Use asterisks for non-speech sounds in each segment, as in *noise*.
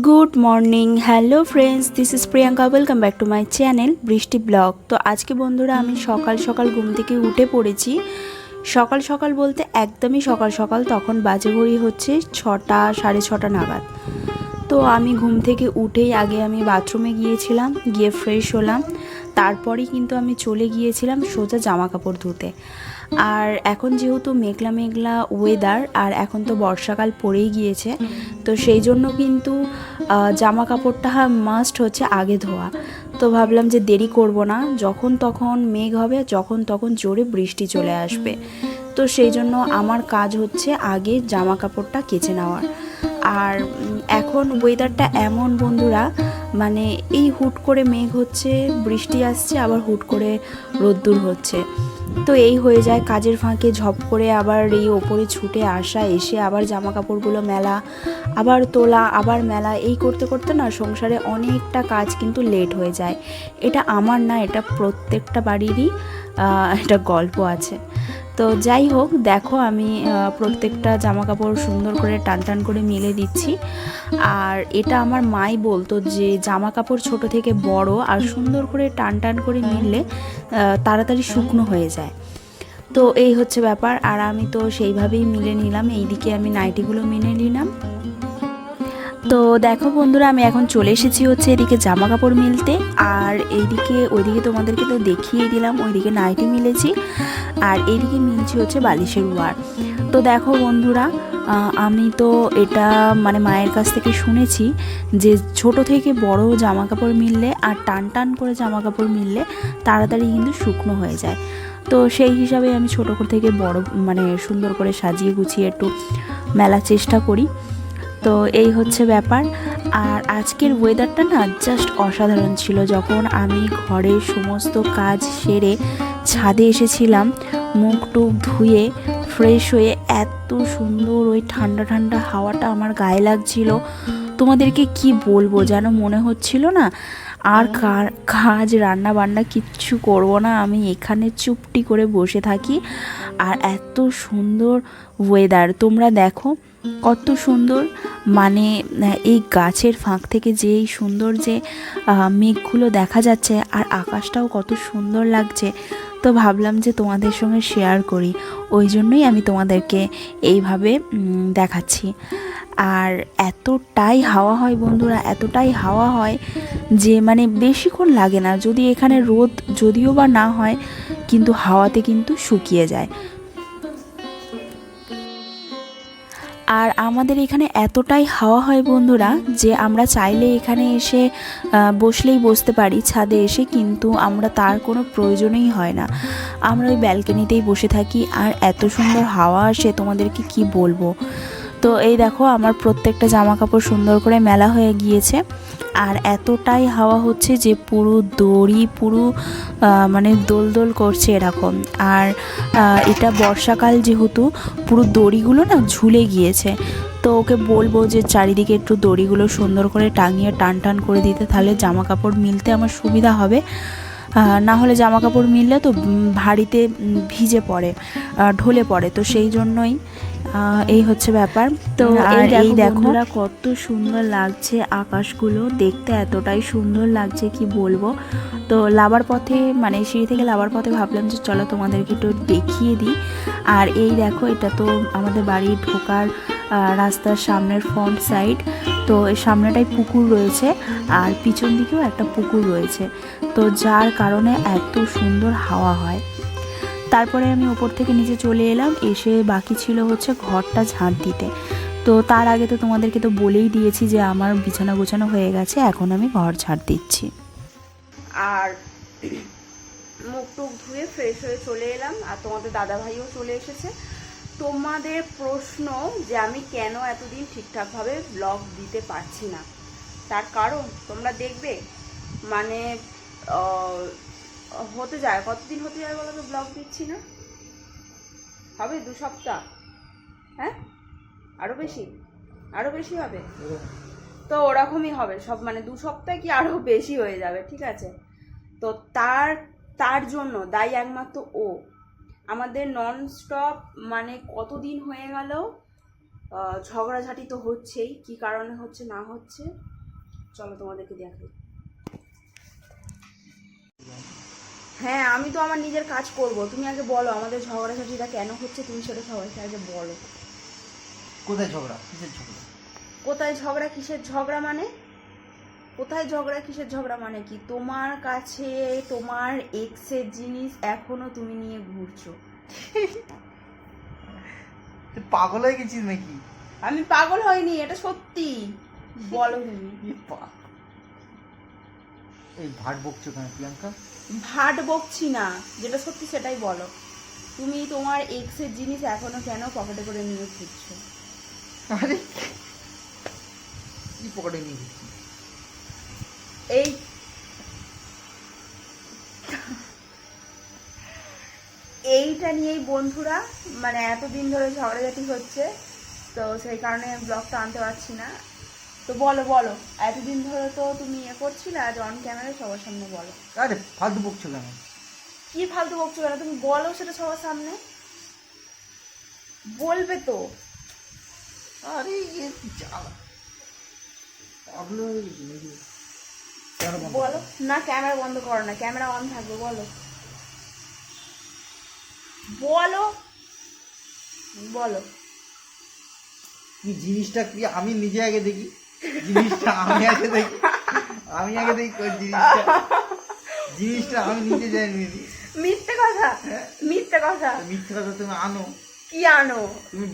Good morning hello friends this is Priyanka welcome back to my channel Brishti blog তো আজকে বন্ধুরা, আমি সকাল সকাল ঘুম থেকে উঠে পড়েছি। সকাল সকাল বলতে একদমই সকাল সকাল, তখন বাজে ঘড়ি হচ্ছে ছটা, সাড়ে ছটা নাগাদ। তো আমি ঘুম থেকে উঠেই আগে আমি বাথরুমে গিয়েছিলাম, গিয়ে ফ্রেশ হলাম। তারপরেই কিন্তু আমি চলে গিয়েছিলাম সোজা জামা কাপড় ধুতে। আর এখন যেহেতু মেঘলা মেঘলা ওয়েদার আর এখন তো বর্ষাকাল পড়েই গিয়েছে, তো সেই জন্য কিন্তু জামা কাপড়টা মাস্ট হচ্ছে আগে ধোয়া। তো ভাবলাম যে দেরি করব না, যখন তখন মেঘ হবে, যখন তখন জোরে বৃষ্টি চলে আসবে। তো সেই জন্য আমার কাজ হচ্ছে আগে জামা কাপড়টা কেচে নেওয়ার। আর এখন ওয়েদারটা এমন বন্ধুরা মানে এই হুট করে মেঘ হচ্ছে, বৃষ্টি আসছে, আবার হুট করে রোদ্দুর হচ্ছে। তো এই হয়ে যায় কাজের ফাঁকে ঝপ করে আবার এই ওপরে ছুটে আসা, এসে আবার জামা কাপড়গুলো মেলা, আবার তোলা, আবার মেলা। এই করতে করতে না সংসারে অনেকটা কাজ কিন্তু লেট হয়ে যায়। এটা আমার না, এটা প্রত্যেকটা বাড়িরই একটা গল্প আছে। তো যাই হোক, দেখো আমি প্রত্যেকটা জামা কাপড় সুন্দর করে টান টান করে মিলে দিচ্ছি। আর এটা আমার মাই বলতো যে জামা কাপড় ছোট থেকে বড় আর সুন্দর করে টান টান করে মিললে তাড়াতাড়ি শুকনো হয়ে যায়। তো এই হচ্ছে ব্যাপার। আর আমি তো সেইভাবেই মিলে নিলাম। এইদিকে আমি নাইটিগুলো মিলে নিলাম। তো দেখো বন্ধুরা, আমি এখন চলে এসেছি হচ্ছে এদিকে জামা কাপড় মিলতে। আর এইদিকে, ওইদিকে তোমাদেরকে তো দেখিয়ে দিলাম, ওইদিকে নাইটি মিলেছি। আর এইদিকে মিলছি হচ্ছে বালিশের ওয়ার তো দেখো বন্ধুরা আমি তো এটা মানে মায়ের কাছ থেকে শুনেছি যে ছোট থেকে বড় জামা কাপড় মিললে আর টান টান করে জামা কাপড় মিললে তাড়াতাড়ি কিন্তু শুকনো হয়ে যায়। তো সেই হিসাবে আমি ছোট থেকে বড় মানে সুন্দর করে সাজিয়ে গুছিয়ে একটু মেলার চেষ্টা করি। তো এই হচ্ছে ব্যাপার। আর আজকের ওয়েদারটা না জাস্ট অসাধারণ ছিল। যখন আমি ঘরের সমস্ত কাজ সেরে ছাদে এসেছিলাম, মুখ টুক ধুয়ে ফ্রেশ হয়ে এত সুন্দর ওই ঠান্ডা ঠান্ডা হাওয়াটা আমার গায়ে লাগছিল। তোমাদেরকে কি বলব যেন মনে হচ্ছিল না? আর কাজ রান্না বান্না কিচ্ছু করব না। আমি এখানে চুপটি করে বসে থাকি। আর এত সুন্দর ওয়েদার তোমরা দেখো কত সুন্দর। মানে এই গাছের ফাঁক থেকে যে এই সুন্দর যে মেঘগুলো দেখা যাচ্ছে আর আকাশটাও কত সুন্দর লাগছে। তো ভাবলাম যে তোমাদের সঙ্গে শেয়ার করি। ওই জন্যই আমি তোমাদেরকে এইভাবে দেখাচ্ছি। আর এতটাই হাওয়া হয় বন্ধুরা, এতটাই হাওয়া হয় যে মানে বেশিক্ষণ লাগে না। যদি এখানে রোদ যদিও বা না হয়, কিন্তু হাওয়াতে কিন্তু শুকিয়ে যায়। আর আমাদের এখানে এতটাই হাওয়া হয় বন্ধুরা যে আমরা চাইলে এখানে এসে বসলেই বসতে পারি, ছাদে এসে কিন্তু আমরা তার কোনো প্রয়োজনই হয় না। আমরা ওই ব্যালকনিতেই বসে থাকি, আর এত সুন্দর হাওয়া আসে, তোমাদেরকে কি বলব? তো এই দেখো আমার প্রত্যেকটা জামা কাপড় সুন্দর করে মেলা হয়ে গিয়েছে। আর এতটাই হাওয়া হচ্ছে যে পুরো দড়ি, পুরো মানে দোল দোল করছে এরকম। আর এটা বর্ষাকাল যেহেতু, পুরো দড়িগুলো না ঝুলে গিয়েছে। তো ওকে বলব যে চারিদিকে একটু দড়িগুলো সুন্দর করে টাঙিয়ে টান টান করে দিতে, তাহলে জামা কাপড় মিলতে আমার সুবিধা হবে। না হলে জামা কাপড় মিললে তো ভারীতে ভিজে পড়ে ঢলে পড়ে। তো সেই জন্যই এই হচ্ছে ব্যাপার। তো আর এই দেখো কত সুন্দর লাগছে আকাশগুলো। দেখতে এতটাই সুন্দর লাগছে কি বলব? তো লাবার পথে মানে সিঁড়ি থেকে লাবার পথে ভাবলাম যে চলো তোমাদেরকে একটু দেখিয়ে দিই। আর এই দেখো এটা তো আমাদের বাড়ির ঢোকার রাস্তার সামনের ফ্রন্ট সাইড তো এর সামনেটাই পুকুর রয়েছে আর পিছন দিকেও একটা পুকুর রয়েছে। তো যার কারণে এত সুন্দর হাওয়া হয়। তারপরে আমি ওপর থেকে নিচে চলে এলাম, এসে বাকি ছিল হচ্ছে ঘরটা ঝাঁট দিতে। তো তার আগে তো তোমাদেরকে তো বলেই দিয়েছি যে আমার বিছানা গোছানো হয়ে গেছে, এখন আমি ঘর ঝাড় দিচ্ছি। আর মুখ টুক ধুয়ে ফ্রেশ হয়ে চলে এলাম, আর তোমাদের দাদা ভাইও চলে এসেছে। তোমাদের প্রশ্ন যে আমি কেন এতদিন ঠিকঠাকভাবে ব্লগ দিতে পারছি না? তার কারণ তোমরা দেখবে মানে হতে যায়। কতদিন হতে যায় বলো তো ব্লগ দিচ্ছি না? হবে দু সপ্তাহ। হ্যাঁ? আরও বেশি? আরও বেশি হবে? তো ওরকমই হবে। সব মানে দু সপ্তাহ কি আরও বেশি হয়ে যাবে, ঠিক আছে? তো তার তার জন্য দায়ী একমাত্র ও। আমাদের নন স্টপ মানে কতদিন হয়ে গেল? ঝগড়াঝাটি তো হচ্ছেই। কি কারণে হচ্ছে না হচ্ছে? চলো তোমাদেরকে দেখাই। হ্যাঁ আমি তো আমার নিজের কাজ করব। তুমি আগে বলো আমাদের ঝগড়াঝাটিটা কেন হচ্ছে? তুমি সেটা সবাইকে আগে বলো। কোথায় ঝগড়া? কিসের ঝগড়া? কোথায় ঝগড়া? কিসের ঝগড়া মানে? কোথায় ঝগড়া কিসের ঝগড়া মানে কি? তোমার কাছে তোমার এক্সের জিনিস এখনও তুমি নিয়ে ঘুরছো। পাগল হয়ে গেছিস নাকি? আমি পাগল হয়নি এটা সত্যি। বলো তুমি। এই ভাট বকছো কেন প্রিয়াঙ্কা? ভাট বকছি না যেটা সত্যি সেটাই বলো। তুমি তোমার এক্সের জিনিস এখনও কেন পকেটে করে নিয়ে ঘুরছো? আরে কি পকেটে নিয়ে এই এইটা নিয়েই বন্ধুরা মানে এতদিন ধরে ঝগড়াঝাটি হচ্ছে তো সেই কারণে ব্লগটা আনতে পারছি না। তো বলো বলো এতদিন ধরে তো তুমি ইয়ে করছিলে আজ অন ক্যামেরায় সবার সামনে বলো। আরে ফালতু বকছো কেন? কি ফালতু বকছো কেন? তুমি বলো সেটা সবার সামনে। বলবে তো। আরে জ্বালা পাগল হয়ে গেছিস নাকি কেন বন্ধ বলো। না ক্যামেরা বন্ধ করো না ক্যামেরা অন থাকবে বলো। বলো। বলো। কি জিনিসটা কি আমি নিজে আগে দেখি? জিনিসটা আমি আগে দেখি? আমি আগে দেখি কোন জিনিসটা? জিনিসটা আমি নিজে জানি মিথ্যে কথা হ্যাঁ? মিথ্যে কথা। মিথ্যে কথা তুমি আনো। কি আনো? তুমি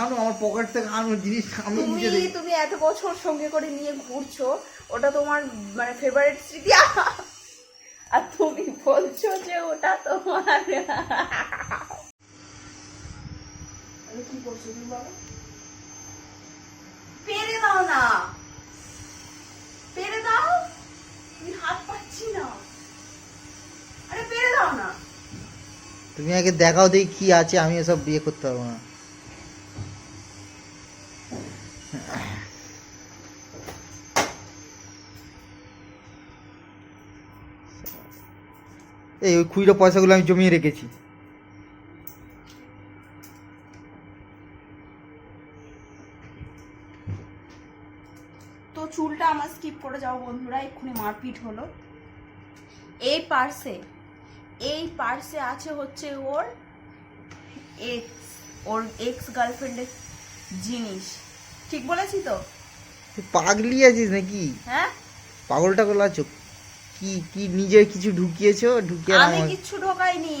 আনো আমার পকেট থেকে আনো জিনিসটা আমি তুমি নিজে তুমি এত বছর সঙ্গে করে নিয়ে ঘুরছো ওটা তোমার মানে ফেভারিট স্মৃতি? আর তুমি বলছো যে ওটা তোমার। কি করছ তুমি বলো? পেরে দাও না। পেরে দাও। তুমি হাত পাচ্ছি না। আরে পেরে দাও না। তুমি আগে দেখাও দেখি কি আছে, আমি এসব বিয়ে করতে পারব না। এই ওই খুচরো পয়সাগুলো আমি জমিয়ে রেখেছি। তো চুলটা আমার স্কিপ করে যাও বন্ধুরা, এক্ষুনি মারপিট হলো। এই পার্সে এই পার্সে আছে হচ্ছে ওর এক্স ওর এক্স গার্লফ্রেন্ডের জিনিস। ঠিক বলেছি তো? তুই পাগলি আছিস নাকি? হ্যাঁ? পাগলটা টাগল আছো? কি কি নিজে কিছু ঢুকিয়েছো? ঢুকিয়ে আমি কিছু ঢোকাইনি।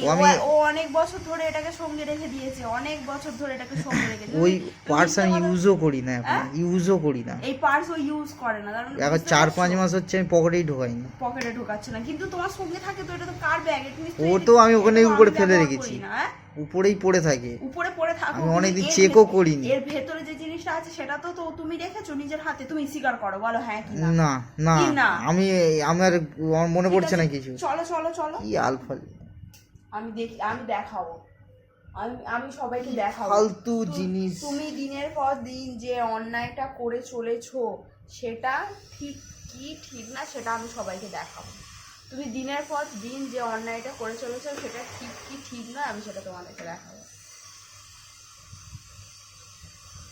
ও অনেক বছর ধরে এটাকে সঙ্গে রেখে দিয়েছে। অনেক বছর ধরে এটাকে সঙ্গে রেখেছে ওই পার্স আমি ইউজও করি না এখন। হ্যাঁ? ইউজও করি না। এই পার্স ও ইউজ করে না কারণ এখন চার পাঁচ মাস হচ্ছে আমি পকেটেই ঢোকাইনি। পকেটে ঢোকাচ্ছে না। কিন্তু তোমার সঙ্গে থাকে তো এটা তো কার ব্যাগ ও তো আমি ওখানে উপরে ফেলে রেখেছি। হ্যাঁ? উপরেই পড়ে থাকে। উপরে পড়ে থাকো আমি অনেকদিন চেকও করিনি। এর ভেতরে যে জিনিসটা আছে সেটা তো তো তুমি রেখেছো নিজের হাতে। তুমি স্বীকার করো বলো হ্যাঁ কি না। না না আমি আমার আমার মনে পড়ছে না কিছু। চলো চলো চলো। কি আলফাল আমি দেখি আমি দেখাবো। আমি আমি সবাইকে দেখাবো। ফালতু জিনিস। তুমি দিনের পর দিন যে অন্যায়টা করে চলেছো সেটা ঠিক কি ঠিক না সেটা আমি সবাইকে দেখাবো। তুমি দিনের পর দিন যে অন্যায়টা করে চলেছো সেটা ঠিক কি ঠিক না আমি সেটা তোমাদেরকে দেখাবো।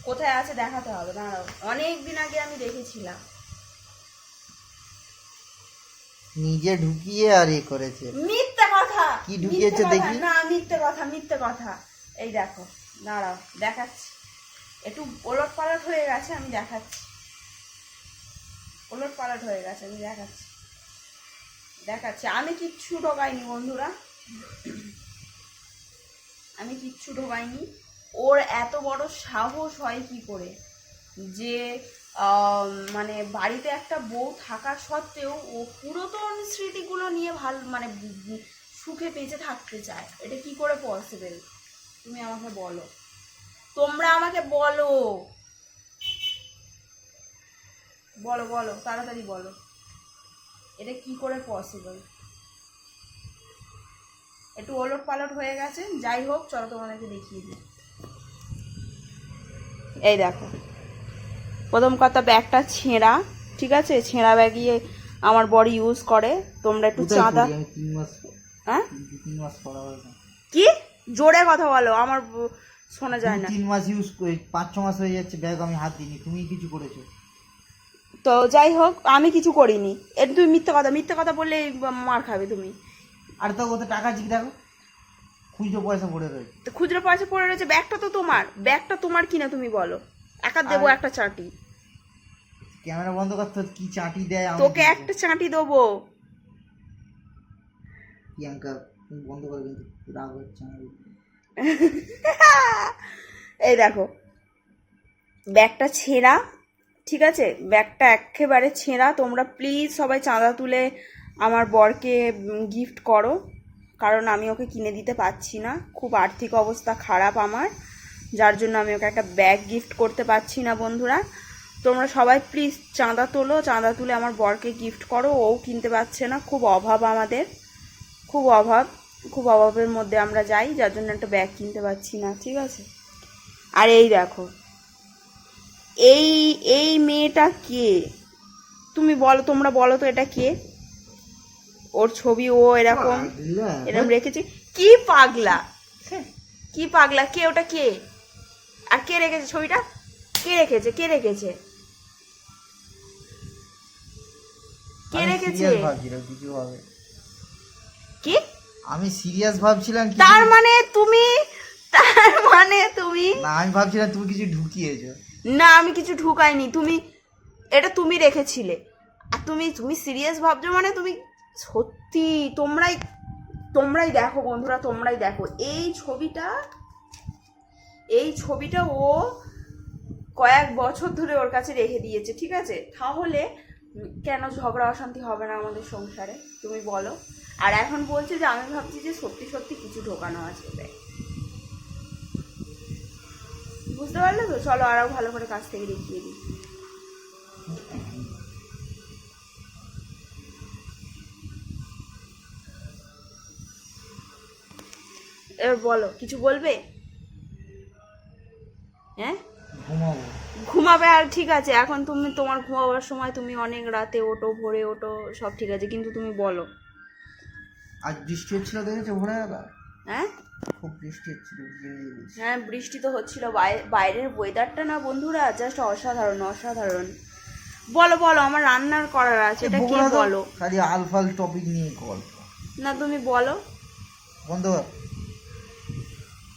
কোথায় আছে দেখাতে হবে দাঁড়াও। অনেক দিন আগে আমি দেখেছিলাম। নিজে ঢুকিয়ে আর এ করেছে। মিথ্যে কথা! কি ঢুকিয়েছে দেখি? না মিথ্যে কথা মিথ্যে কথা। এই দেখো দাঁড়াও দেখাচ্ছি। একটু ওলট পালট হয়ে গেছে আমি দেখাচ্ছি। ওলট পালট হয়ে গেছে আমি দেখাচ্ছি। দেখাচ্ছি। আমি কিচ্ছু ঢোকাইনি বন্ধুরা। আমি কিচ্ছু ঢোকাইনি ওর এত বড় সাহস হয় কি করে? যে মানে বাড়িতে একটা বউ থাকা সত্ত্বেও ও পুরাতন স্মৃতিগুলো নিয়ে ভালো মানে সুখে বেঁচে থাকতে চায়। এটা কি করে পসিবল তুমি আমাকে বলো। তোমরা আমাকে বলো। বলো বলো, তাড়াতাড়ি বলো। এটা কি করে পসিবল একটু ওলট পালট হয়ে গেছে যাই হোক চলো তোমাদেরকে দেখিয়ে দিই। এই দেখো প্রথম কথা ব্যাগটা ছেঁড়া ঠিক আছে? ছেঁড়া ব্যাগই আমার বডি ইউজ করে তোমরা একটু চাঁদা হ্যাঁ। কি? জোরে কথা বলো আমার শোনা যায় না। তিন মাস ইউজ করে পাঁচ ছ মাস হয়ে যাচ্ছে ব্যাগ আমি হাত দিইনি। তুমি কিছু করেছ? তো যাই হোক আমি কিছু করিনি। এর তুমি মিথ্যে কথা মিথ্যে কথা বললে মার খাবে তুমি। আর তো কত টাকা চিক দেখো? খুচরো পয়সা পড়ে রয়েছে। তো খুচরো পয়সা পড়ে রয়েছে ব্যাগটা তো তোমার। ব্যাগটা তোমার কিনা তুমি বলো। একা দেবো একটা চাটি। ক্যামেরা বন্ধ করতে কি চাটি দেয় তোকে একটা চাটি দেবো। প্রিয়াঙ্কা তুমি বন্ধ করে কিন্তু রাগ হচ্ছে *laughs* এই দেখো ব্যাগটা ছেঁড়া ঠিক আছে? ব্যাগটা একেবারে ছেঁড়া। তোমরা প্লিজ সবাই চাঁদা তুলে আমার বরকে গিফট করো। কারণ আমি ওকে কিনে দিতে পারছি না। খুব আর্থিক অবস্থা খারাপ আমার। যার জন্য আমি ওকে একটা ব্যাগ গিফট করতে পারছি না, বন্ধুরা। তোমরা সবাই প্লিজ চাঁদা তোলো। চাঁদা তুলে আমার বরকে গিফট করো। ও কিনতে পারছে না। খুব অভাব আমাদের। খুব অভাব। খুব অভাবের মধ্যে আমরা যাই। যার জন্য একটা ব্যাগ কিনতে পারছি না। ঠিক আছে? আর এই দেখো এই এই মেয়েটা কে? তুমি বলো তোমরা বলো তো এটা কে? ওর ছবি ও এরকম এরকম রেখেছে। কি পাগলা? কি পাগলা? কে ওটা কে? আর কে রেখেছে ছবিটা? কে রেখেছে? কে রেখেছে? কে রেখেছে? কি আমি সিরিয়াস ভাবছিলাম তার মানে তুমি তার মানে তুমি না আমি ভাবছিলাম তুমি কিছু ঢুকিয়েছো। না, আমি কিছু ঢুকাইনি। তুমি, এটা তুমি রেখেছিলে। আর তুমি তুমি সিরিয়াস ভাবছ মানে তুমি সত্যি, তোমরাই তোমরাই দেখো বন্ধুরা, তোমরাই দেখো। এই ছবিটা এই ছবিটা ও কয়েক বছর ধরে ওর কাছে রেখে দিয়েছে, ঠিক আছে? তাহলে কেন ঝগড়া অশান্তি হবে না আমাদের সংসারে? তুমি বলো। আর এখন বলছে যে, আমি ভাবছি যে সত্যি সত্যি কিছু ঢোকানো আছে বুঝতে পারলে তো? চলো আরও ভালো করে কাছ থেকে দেখিয়ে দিই। এবার বলো কিছু বলবে? হ্যাঁ? ঘুমাবে। আর ঠিক আছে এখন তুমি তোমার ঘুমাবার সময় তুমি অনেক রাতে ওঠো ভোরে ওঠো সব ঠিক আছে কিন্তু তুমি বলো। আজ বৃষ্টি হচ্ছিল দেখেছ ভোরবেলা হ্যাঁ? খুব বৃষ্টি হচ্ছিল হ্যাঁ বৃষ্টি তো হচ্ছিল। বাই- বাইরের ওয়েদারটা না বন্ধুরা জাস্ট অসাধারণ অসাধারণ। বলো বলো আমার রান্নার করার আছে এটা কি বলো? খালি আলফাল টপিক নিয়ে গল্প। না তুমি বলো। বন্ধ।